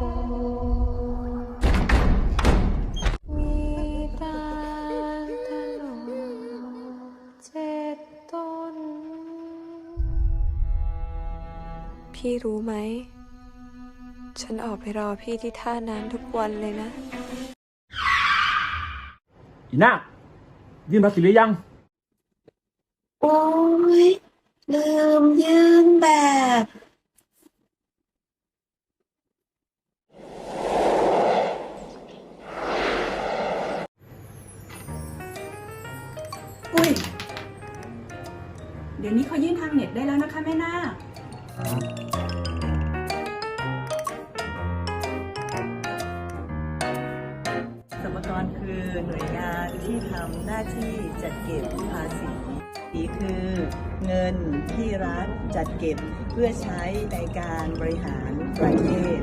พี่รู้ไหม ฉันออกไปรอพี่ที่ท่าน้ำทุกวันเลยนะ อีน่ายื่นภาษีหรือยัง โอ้ย อุ้ย เดี๋ยวนี้เขายื่นทางเน็ตได้แล้วนะคะแม่นาคสรรพากรคือหน่วยงานที่ทำหน้าที่จัดเก็บภาษีนี่คือเงินที่รัฐจัดเก็บเพื่อใช้ในการบริหารประเทศ